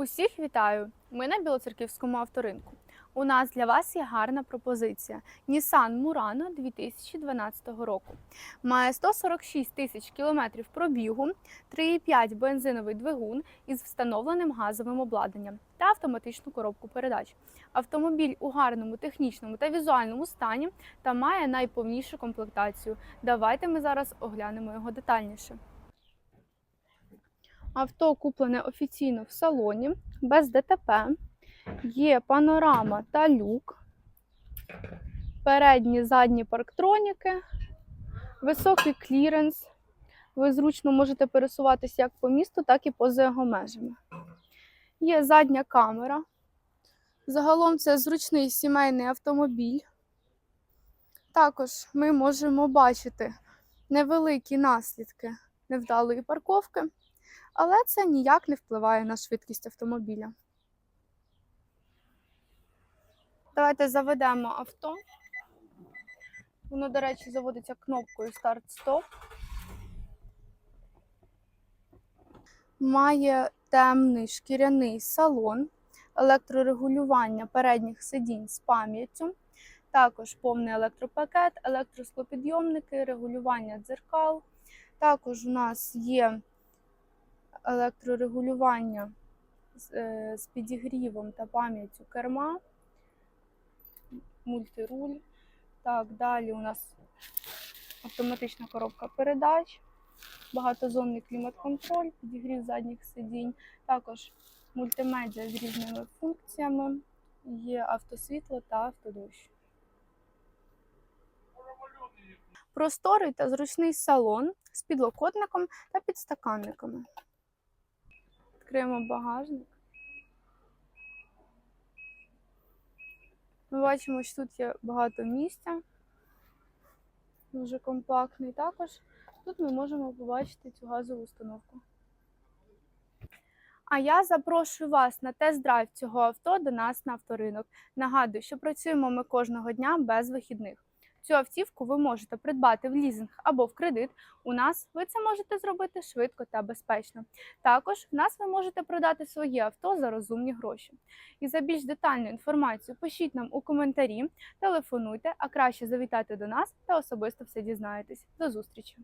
Усіх вітаю! Ми на Білоцерківському авторинку. У нас для вас є гарна пропозиція Nissan Murano 2012 року. Має 146 тисяч кілометрів пробігу, 3,5 бензиновий двигун із встановленим газовим обладнанням та автоматичну коробку передач. Автомобіль у гарному технічному та візуальному стані та має найповнішу комплектацію. Давайте ми зараз оглянемо його детальніше. Авто куплене офіційно в салоні, без ДТП. Є панорама та люк, передні задні парктроніки, високий кліренс. Ви зручно можете пересуватися як по місту, так і поза його межами. Є задня камера. Загалом це зручний сімейний автомобіль. Також ми можемо бачити невеликі наслідки невдалої парковки але це ніяк не впливає на швидкість автомобіля. Давайте заведемо авто. Воно, до речі, заводиться кнопкою старт-стоп. Має темний шкіряний салон, електрорегулювання передніх сидінь з пам'яттю, також повний електропакет, електросклопідйомники, регулювання дзеркал. Також у нас є електрорегулювання з, е, підігрівом та пам'яттю керма, мультируль. Так, далі у нас автоматична коробка передач, багатозонний клімат-контроль, підігрів задніх сидінь, також мультимедіа з різними функціями, є автосвітло та автодощ. Просторий та зручний салон з підлокотником та підстаканниками. Відкриємо багажник. Ми бачимо, що тут є багато місця, дуже компактний. Також тут ми можемо побачити цю газову установку. А я запрошую вас на тест-драйв цього авто до нас на авторинок. Нагадую, що працюємо ми кожного дня без вихідних. Цю автівку ви можете придбати в лізинг або в кредит. У нас ви це можете зробити швидко та безпечно. Також в нас ви можете продати своє авто за розумні гроші. І за більш детальну інформацію пишіть нам у коментарі, телефонуйте, а краще завітати до нас та особисто все дізнаєтесь. До зустрічі!